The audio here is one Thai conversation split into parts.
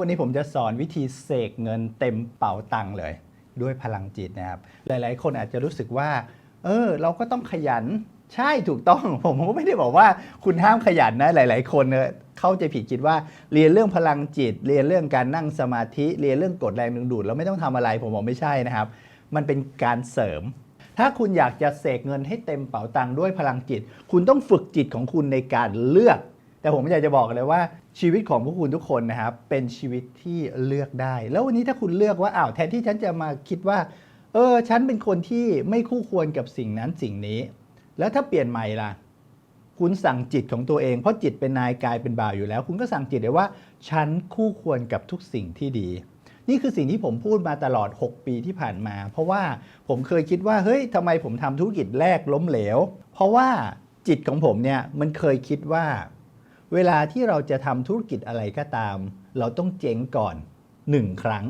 วันนี้ผมจะสอนวิธีเสกเงินเต็มเป๋าตังค์เลย ด้วยพลังจิตนะครับ หลายๆ คนอาจจะรู้สึกว่า เออ เราก็ต้องขยันใช่ถูกต้อง ผมก็ไม่ได้บอกว่าคุณห้ามขยันนะหลาย ๆ คนเนี่ยเข้าใจผิดคิดว่าเรียนเรื่องพลังจิต เรียนเรื่องการนั่งสมาธิเรียนเรื่องกฎแรงดึงดูดแล้วไม่ต้องทำอะไรผมบอกไม่ใช่นะครับ มันเป็นการเสริม ถ้าคุณอยากจะเสกเงินให้เต็มเป๋าตังค์ด้วยพลังจิต คุณต้องฝึกจิตของคุณในการเลือก แต่ผมอยากจะบอกเลยว่าชีวิตของพวกคุณทุกคนนะครับเป็นชีวิตที่เลือกได้ แล้ววันนี้ถ้าคุณเลือกว่าอ้าวแทนที่ฉันจะมาคิดว่า เออฉันเป็นคนที่ไม่คู่ควรกับสิ่งนั้นสิ่งนี้ แล้วถ้าเปลี่ยนใหม่ล่ะ คุณสั่งจิตของตัวเองเพราะจิตเป็นนายกายเป็นบ่าวอยู่แล้ว คุณก็สั่งจิตเลยว่า ฉันคู่ควรกับทุกสิ่งที่ดี นี่คือสิ่งที่ผมพูดมาตลอด 6 ปีที่ผ่านมา เพราะว่าผมเคยคิดว่าเฮ้ยทำไมผมทำธุรกิจแรกล้มเหลว เพราะว่าจิตของผมเนี่ยมันเคยคิดว่า เวลาที่เราจะทำธุรกิจอะไรก็ตาม เราต้องเจ๊งก่อนหนึ่งครั้ง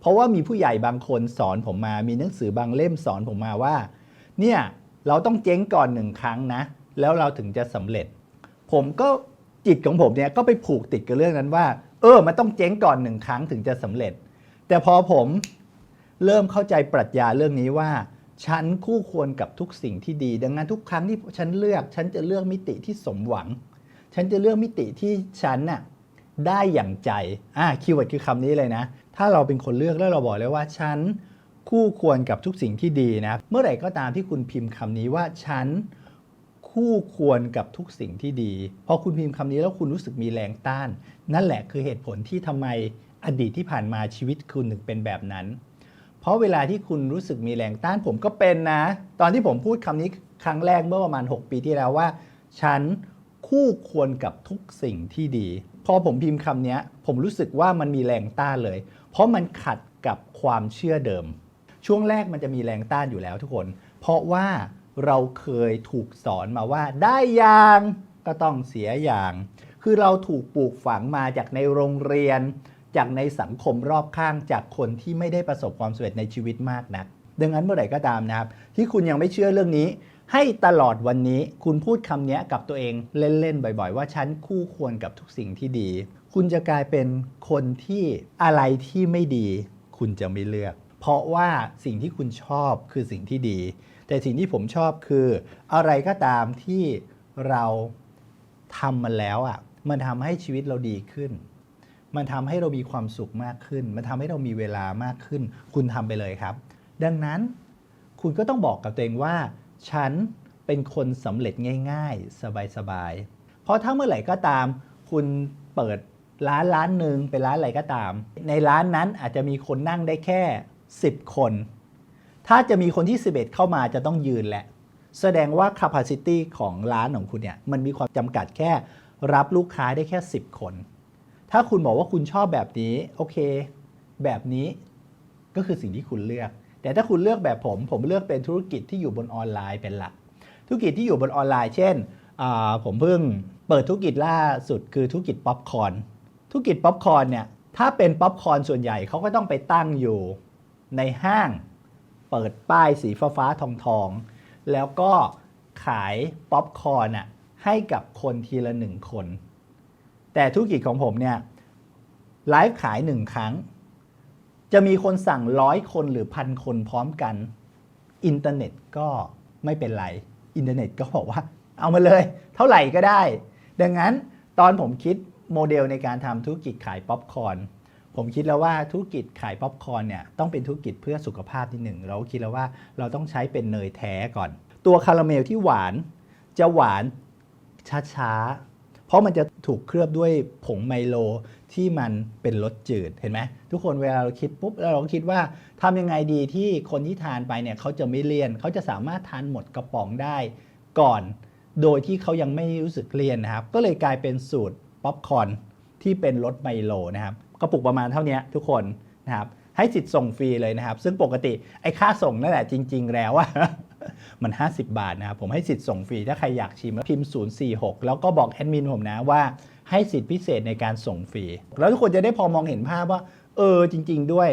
เพราะว่ามีผู้ใหญ่บางคนสอนผมมา มีหนังสือบางเล่มสอนผมมาว่า เนี่ยเราต้องเจ๊งก่อนหนึ่งครั้งนะ แล้วเราถึงจะสำเร็จ ผมก็จิตของผมเนี่ยก็ไปผูกติดกับเรื่องนั้นว่า เออ มันต้องเจ๊งก่อนหนึ่งครั้งถึงจะสำเร็จ แต่พอผมเริ่มเข้าใจปรัชญาเรื่องนี้ว่าฉันคู่ควรกับทุกสิ่งที่ดี ดังนั้นทุกครั้งที่ฉันเลือก ฉันจะเลือกมิติที่สมหวัง ฉันจะเลือกมิติที่ฉันน่ะได้อย่างใจอ่าคีย์เวิร์ดคือคำนี้เลยนะ ถ้าเราเป็นคนเลือกแล้วเราบอกเลยว่าฉันคู่ควรกับทุกสิ่งที่ดีนะ เมื่อไหร่ก็ตามที่คุณพิมพ์คำนี้ว่าฉันคู่ควรกับทุกสิ่งที่ดี พอคุณพิมพ์คำนี้แล้วคุณรู้สึกมีแรงต้าน นั่นแหละคือเหตุผลที่ทำไมอดีตที่ผ่านมาชีวิตคุณถึงเป็นแบบนั้น เพราะเวลาที่คุณรู้สึกมีแรงต้านผมก็เป็นนะ ตอนที่ผมพูดคำนี้ครั้งแรกเมื่อประมาณ 6 ปีที่แล้วว่า ฉัน คู่ควรกับทุกสิ่งที่ดี พอผมพิมพ์คำนี้ผมรู้สึกว่ามันมีแรงต้านเลย เพราะมันขัดกับความเชื่อเดิม ช่วงแรกมันจะมีแรงต้านอยู่แล้วทุกคน เพราะว่าเราเคยถูกสอนมาว่าได้อย่างก็ต้องเสียอย่าง คือเราถูกปลูกฝังมาจากในโรงเรียน จากในสังคมรอบข้างจากคนที่ไม่ได้ประสบความสำเร็จในชีวิตมากนัก ดังนั้นเมื่อไหร่ก็ตามนะครับ ที่คุณยังไม่เชื่อเรื่องนี้ ให้ตลอดวันนี้คุณพูดคำนี้กับตัวเองเล่น ๆ บ่อย ๆ ว่าฉันคู่ควรกับทุกสิ่งที่ดี คุณจะกลายเป็นคนที่อะไรที่ไม่ดี คุณจะไม่เลือก เพราะว่าสิ่งที่คุณชอบคือสิ่งที่ดี แต่สิ่งที่ผมชอบคือ อะไรก็ตามที่เราทำมันแล้วอะมันทำให้ชีวิตเราดีขึ้น มันทำให้เรามีความสุขมากขึ้น มันทำให้เรามีเวลามากขึ้น คุณทำไปเลยครับ ดังนั้นคุณก็ต้องบอกกับตัวเองว่า ฉันเป็นคนสำเร็จง่าย ๆ สบายๆ เพราะถ้าเมื่อไหร่ก็ตาม คุณเปิดร้านร้านหนึ่งเป็นร้านอะไรก็ตาม ในร้านนั้นอาจจะมีคนนั่งได้แค่ 10 คน ถ้าจะมีคนที่ 11 เข้ามาจะต้องยืนแหละ แสดงว่า capacity ของร้านของคุณเนี่ยมันมีความจำกัดแค่รับลูกค้าได้แค่ 10 คน ถ้าคุณบอกว่าคุณชอบแบบนี้ โอเค แบบนี้ก็คือสิ่งที่คุณเลือก แต่ถ้าคุณเลือกแบบผม ผมเลือกเป็นธุรกิจที่อยู่บนออนไลน์เป็นหลัก ธุรกิจที่อยู่บนออนไลน์ เช่น ผมเพิ่งเปิดธุรกิจล่าสุดคือธุรกิจป๊อปคอนธุรกิจป๊อปคอนเนี่ยถ้าเป็นป๊อปคอนส่วนใหญ่เขาก็ต้องไปตั้งอยู่ในห้าง เปิดป้ายสีฟ้าฟ้าทองทองแล้วก็ขายป๊อปคอนอะให้กับคนทีละหนึ่งคน แต่ธุรกิจของผมเนี่ยไลฟ์ขายหนึ่งครั้ง จะมีคนสั่งร้อยคนหรือพันคนพร้อมกัน อินเทอร์เน็ตก็ไม่เป็นไร อินเทอร์เน็ตก็บอกว่า เอามาเลย เท่าไหร่ก็ได้ ดังนั้นตอนผมคิดโมเดลในการทำธุรกิจขายป๊อปคอร์นผมคิดแล้วว่าธุรกิจขายป๊อปคอร์นเนี่ยต้องเป็นธุรกิจเพื่อสุขภาพที่หนึ่งเราคิดแล้วว่าเราต้องใช้เป็นเนยแท้ก่อน ตัวคาราเมลที่หวานจะหวานช้าๆ เพราะมันจะถูกเคลือบด้วยผงไมโลที่มันเป็นรสจืดเห็นไหมทุกคนเวลาเราคิดปุ๊บเราก็คิดว่าทำยังไงดีที่คนที่ทานไปเนี่ยเขาจะไม่เลี่ยนเขาจะสามารถทานหมดกระป๋องได้ก่อน โดยที่เขายังไม่รู้สึกเลี่ยนนะครับ ก็เลยกลายเป็นสูตรป๊อปคอร์นที่เป็นรสไมโลนะครับกระปุกประมาณเท่านี้ทุกคนนะครับให้สิทธิ์ส่งฟรีเลยนะครับ ซึ่งปกติไอ้ค่าส่งนั่นแหละจริง ๆ แล้วอะ มัน 50 บาทนะครับผมให้สิทธิ์ส่งฟรี ถ้าใครอยากชิมพิมพ์ 046 แล้วก็บอกแอดมินผมนะว่าให้สิทธิ์พิเศษในการส่งฟรี แล้วทุกคนจะได้พอมองเห็นภาพว่า เออจริง ๆ ด้วย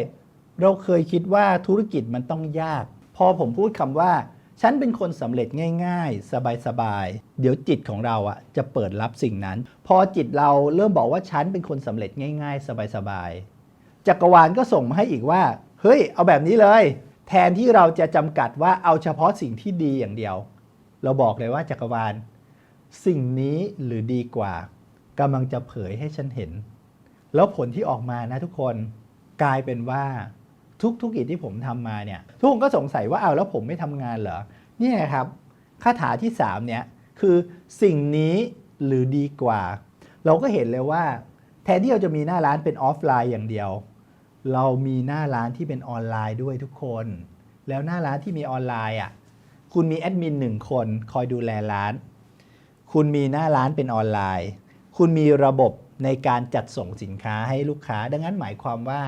เราเคยคิดว่าธุรกิจมันต้องยาก พอผมพูดคำว่า ฉันเป็นคนสำเร็จง่าย ๆ สบายๆเดี๋ยวจิตของเราอะจะเปิดรับสิ่งนั้น พอจิตเราเริ่มบอกว่าฉันเป็นคนสำเร็จง่าย ๆ สบายๆจักรวาลก็ส่งมาให้อีกว่า เฮ้ย เอาแบบนี้เลย แทนที่เราจะจำกัดว่าเอาเฉพาะสิ่งที่ดีอย่างเดียว เราบอกเลยว่าจักรวาล สิ่งนี้หรือดีกว่ากำลังจะเผยให้ฉันเห็น แล้วผลที่ออกมานะทุกคนกลายเป็นว่าทุกธุรกิจที่ผมทำมาเนี่ยทุกคนก็สงสัยว่าเอาแล้วผมไม่ทำงานเหรอเนี่ยครับคาถาที่3เนี่ยคือสิ่งนี้หรือดีกว่า เราก็เห็นเลยว่า แทนที่เราจะมีหน้าร้านเป็นออฟไลน์อย่างเดียว เรามีหน้าร้านที่เป็นออนไลน์ด้วยทุกคน แล้วหน้าร้านที่มีออนไลน์อะ คุณมีแอดมินหนึ่งคนคอยดูแลร้าน คุณมีหน้าร้านเป็นออนไลน์ คุณมีระบบในการจัดส่งสินค้าให้ลูกค้า ดังนั้นหมายความว่า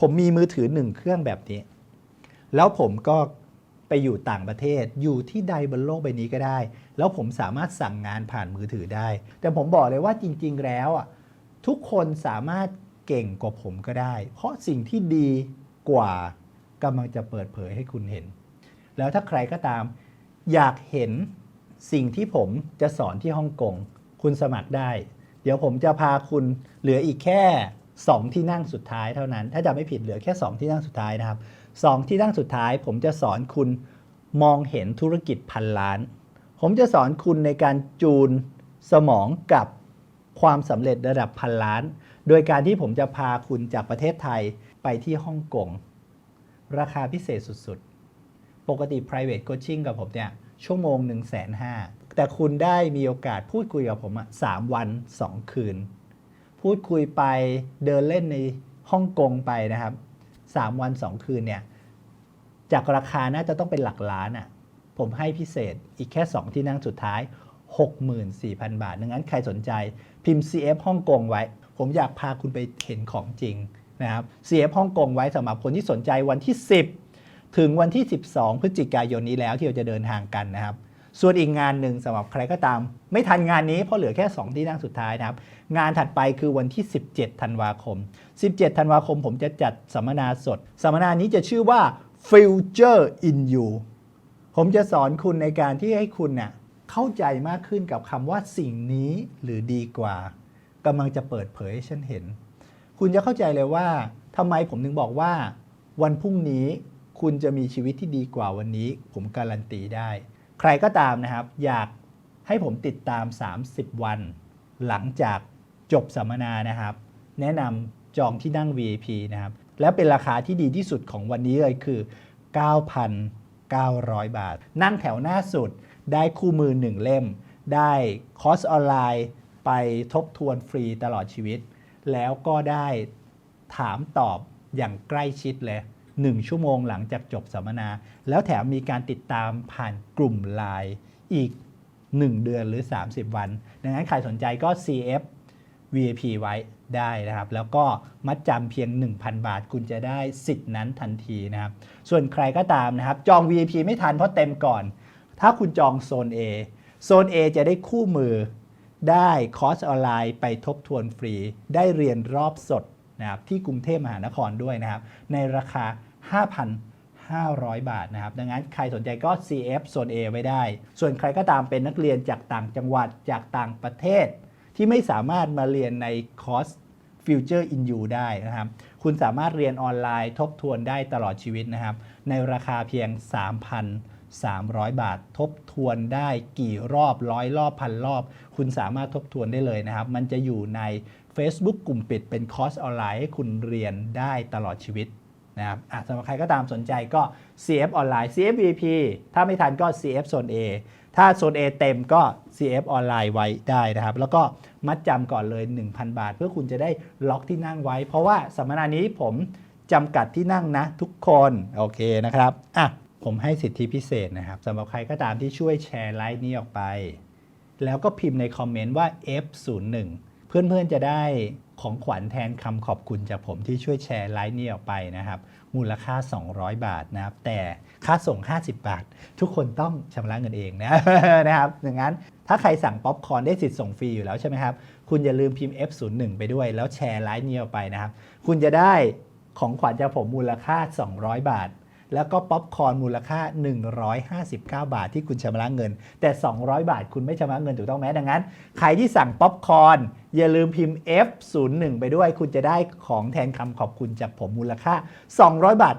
ผมมีมือถือหนึ่งเครื่องแบบนี้ แล้วผมก็ไปอยู่ต่างประเทศอยู่ที่ใดบนโลกใบนี้ก็ได้ แล้วผมสามารถสั่งงานผ่านมือถือได้ แต่ผมบอกเลยว่าจริง ๆ แล้วอะทุกคนสามารถ เก่งกว่าผมก็ได้ เพราะสิ่งที่ดีกว่ากำลังจะเปิดเผยให้คุณเห็น แล้วถ้าใครก็ตาม อยากเห็นสิ่งที่ผมจะสอนที่ฮ่องกงคุณสมัครได้ เดี๋ยวผมจะพาคุณเหลืออีกแค่ 2 ที่นั่งสุดท้ายเท่านั้น ถ้าจำไม่ผิดเหลือแค่ 2 ที่นั่งสุดท้ายนะครับสองที่นั่งสุดท้าย ผมจะสอนคุณมองเห็นธุรกิจพันล้าน ผมจะสอนคุณในการจูนสมองกับความสำเร็จระดับพันล้าน โดยการที่ผมจะพาคุณจากประเทศไทยไปที่ฮ่องกงราคาพิเศษสุดๆ ปกติ private coaching กับผมเนี่ยชั่วโมง1นึ่งแสนห้าแต่คุณได้มีโอกาสพูดคุยกับผมอะสามวัน 2 คืน พูดคุยไปเดินเล่นในฮ่องกงไปนะครับ 3 วัน 2 คืนเนี่ยจากราคาน่าจะต้องเป็นหลักล้านอะ่ะผมให้พิเศษอีกแค่ 2 ที่นั่งสุดท้าย 64,000 บาทดังนั้นใครสนใจพิมพ์ CF ฮ่องกงไว้ ผมอยากพาคุณไปเห็นของจริงนะครับ CF ฮ่องกงไว้สำหรับคนที่สนใจวันที่ 10 ถึงวันที่ 12 พฤศจิกายนนี้แล้วที่เราจะเดินทางกันนะครับ ส่วนอีกงานหนึ่งสำหรับใครก็ตาม ไม่ทันงานนี้เพราะเหลือแค่ 2 ที่นั่งสุดท้ายนะครับ งานถัดไปคือวันที่ 17 ธันวาคม 17 ธันวาคมผมจะจัดสัมมนาสด สัมมนานี้จะชื่อว่า Future in You ผมจะสอนคุณในการที่ให้คุณเน่ยเข้าใจมากขึ้นกับคำว่าสิ่งนี้หรือดีกว่า กำลังจะเปิดเผยให้ฉันเห็น คุณจะเข้าใจเลยว่าทำไมผมถึงบอกว่า วันพรุ่งนี้คุณจะมีชีวิตที่ดีกว่าวันนี้ ผมการันตีได้ ใครก็ตามนะครับ อยากให้ผมติดตาม 30 วัน หลังจากจบสัมมนานะครับ แนะนำจองที่นั่ง VIP นะครับ และเป็นราคาที่ดีที่สุดของวันนี้เลยคือ 9,900 บาท นั่งแถวหน้าสุดได้คู่มือ 1 เล่ม ได้คอร์สออนไลน์ ไปทบทวนฟรีตลอดชีวิต แล้วก็ได้ถามตอบอย่างใกล้ชิดเลย1ชั่วโมงหลังจากจบสัมมนา แล้วแถมมีการติดตามผ่านกลุ่มไลน์อีก 1 เดือนหรือ 30 วัน ดังนั้นใครสนใจก็ CF VIP ไว้ได้นะครับ แล้วก็มัดจำเพียง 1,000 บาท คุณจะได้สิทธิ์นั้นทันทีนะครับ ส่วนใครก็ตามนะครับ จอง VIP ไม่ทันเพราะเต็มก่อน ถ้าคุณจองโซน A โซน A จะได้คู่มือ ได้คอร์สออนไลน์ไปทบทวนฟรี ได้เรียนรอบสดนะครับที่กรุงเทพมหานครด้วยนะครับ ในราคา 5,500 บาทนะครับ ดังนั้นใครสนใจก็ CF โซน A ไว้ได้ ส่วนใครก็ตามเป็นนักเรียนจากต่างจังหวัดจากต่างประเทศ ที่ไม่สามารถมาเรียนในคอร์ส Future in You ได้นะครับ คุณสามารถเรียนออนไลน์ทบทวนได้ตลอดชีวิตนะครับ ในราคาเพียง 300 บาท ทบทวนได้กี่รอบร้อยรอบพันรอบ คุณสามารถทบทวนได้เลยนะครับ มันจะอยู่ใน Facebook กลุ่มปิดเป็นคอร์สออนไลน์ให้คุณเรียนได้ตลอดชีวิตนะครับอะสำหรับใครก็ตามสนใจก็ CF ออนไลน์ CF VIP ถ้าไม่ทันก็ CF โซน A ถ้าโซน A เต็มก็ CF ออนไลน์ไว้ได้นะครับ แล้วก็มัดจำก่อนเลย 1,000 บาท เพื่อคุณจะได้ล็อกที่นั่งไว้ เพราะว่าสัมมนานี้ผมจำกัดที่นั่งนะทุกคน โอเคนะครับ อะ ผมให้สิทธิพิเศษนะครับสำหรับใครก็ตามที่ช่วยแชร์ไลฟ์นี้ออกไป แล้วก็พิมพ์ในคอมเมนต์ว่า F01 เพื่อนๆจะได้ของขวัญแทนคำขอบคุณจากผมที่ช่วยแชร์ไลฟ์นี้ออกไปนะครับ มูลค่า 200 บาทนะครับ แต่ค่าส่ง 50 บาท ทุกคนต้องชำระเงินเองนะนะครับดังนั้นถ้าใครสั่งป๊อปคอร์นได้สิทธิ์ส่งฟรีอยู่แล้วใช่ไหมครับ คุณอย่าลืมพิมพ์ F01 ไปด้วย แล้วแชร์ไลฟ์นี้ออกไปนะครับ คุณจะได้ของขวัญจากผมมูลค่า 200 บาท แล้วก็ป๊อปคอร์นมูลค่า 159 บาทที่คุณชำระเงิน แต่ 200 บาทคุณไม่ชำระเงินถูกต้องไหมดังนั้น ใครที่สั่งป๊อปคอร์นอย่าลืมพิมพ์ F01 ไปด้วย คุณจะได้ของแทนคำขอบคุณจากผมมูลค่า 200 บาท